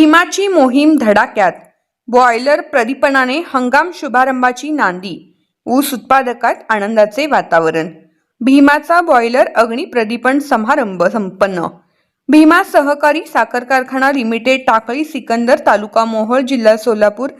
भीमाची मोहीम धडाक्यात. बॉयलर प्रदीपनाने हंगाम शुभारंभाची नांदी. ऊस उत्पादकात आनंदाचे वातावरण. भीमाचा बॉयलर अग्निप्रदीपन समारंभ संपन्न. भीमा सहकारी साखर कारखाना लिमिटेड टाकळी सिकंदर तालुका मोहोळ जिल्हा सोलापूर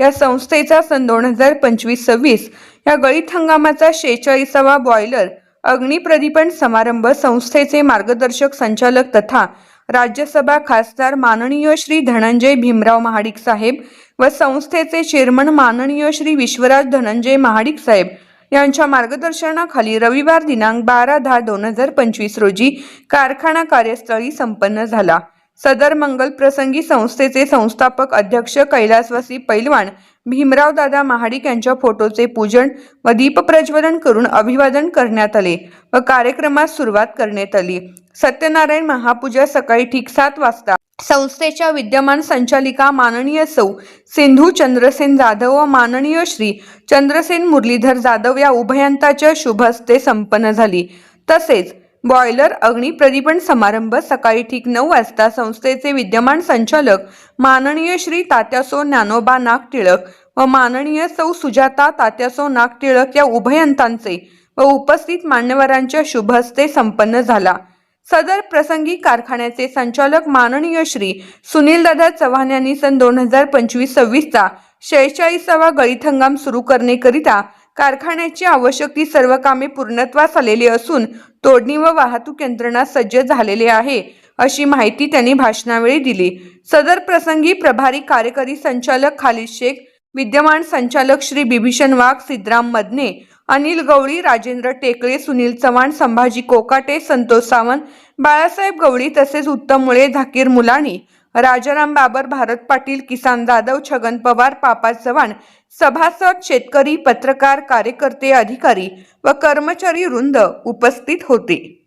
या संस्थेचा सन दोन हजार पंचवीस सव्वीस या गळीत हंगामाचा शेहेचाळीसावा बॉयलर अग्निप्रदीपन समारंभ संस्थेचे मार्गदर्शक संचालक तथा राज्यसभा खासदार माननीय श्री धनंजय भीमराव महाडिक साहेब व संस्थेचे चेअरमन माननीय श्री विश्वराज धनंजय महाडिक साहेब यांच्या मार्गदर्शनाखाली रविवार दिनांक बारा दहा दोन हजार पंचवीस रोजी कारखाना कार्यस्थळी संपन्न झाला. सदर मंगल प्रसंगी संस्थेचे संस्थापक अध्यक्ष कैलासवासी पैलवान भीमराव दादा महाडिक यांच्या फोटोचे पूजन व दीपप्रज्वलन करून अभिवादन करण्यात आले व कार्यक्रमास सुरुवात करण्यात आली. सत्यनारायण महापूजा सकाळी ठीक सात वाजता. संस्थेच्या विद्यमान संचालिका माननीय सौ. सिंधू चंद्रसेन जाधव व माननीय श्री. चंद्रसेन मुरलीधर जाधव या उभयंताच्या शुभ हस्ते संपन्न झाली. तसेच बॉयलर अग्निप्रदीपन समारंभ सकाळी ठीक नऊ वाजता संस्थेचे विद्यमान संचालक माननीय श्री तात्यासो ज्ञानोबा नाग टिळक व माननीय सौ. सुजाता तात्यासो नाग टिळक या उभयंतांचे व उपस्थित मान्यवरांच्या शुभ हस्ते संपन्न झाला. सदर प्रसंगी कारखान्याचे संचालक माननीय श्री सुनीलदादा चव्हाण यांनी सन दोन हजार पंचवीस सव्वीसचा शेहेचाळीसावा गळीत हंगाम सुरू करण्याकरिता कारखान्याची आवश्यक ती सर्व कामे पूर्णत्वास आलेली असून तोडणी व वाहतूक यंत्रणा सज्ज झालेली आहे अशी माहिती त्यांनी भाषणावेळी दिली. सदर प्रसंगी प्रभारी कार्यकारी संचालक खालिद शेख विद्यमान संचालक श्री बिभीषण वाघ सिद्धराम मदने अनिल गवळी राजेंद्र टेकळे सुनील चव्हाण संभाजी कोकाटे संतोष सावंत बाळासाहेब गवळी तसेच उत्तम मुळे झाकीर मुलाणी राजाराम बाबर भारत पाटील किसान जाधव छगन पवार पापा चव्हाण सभासद शेतकरी पत्रकार कार्यकर्ते अधिकारी व कर्मचारी वृंद उपस्थित होते.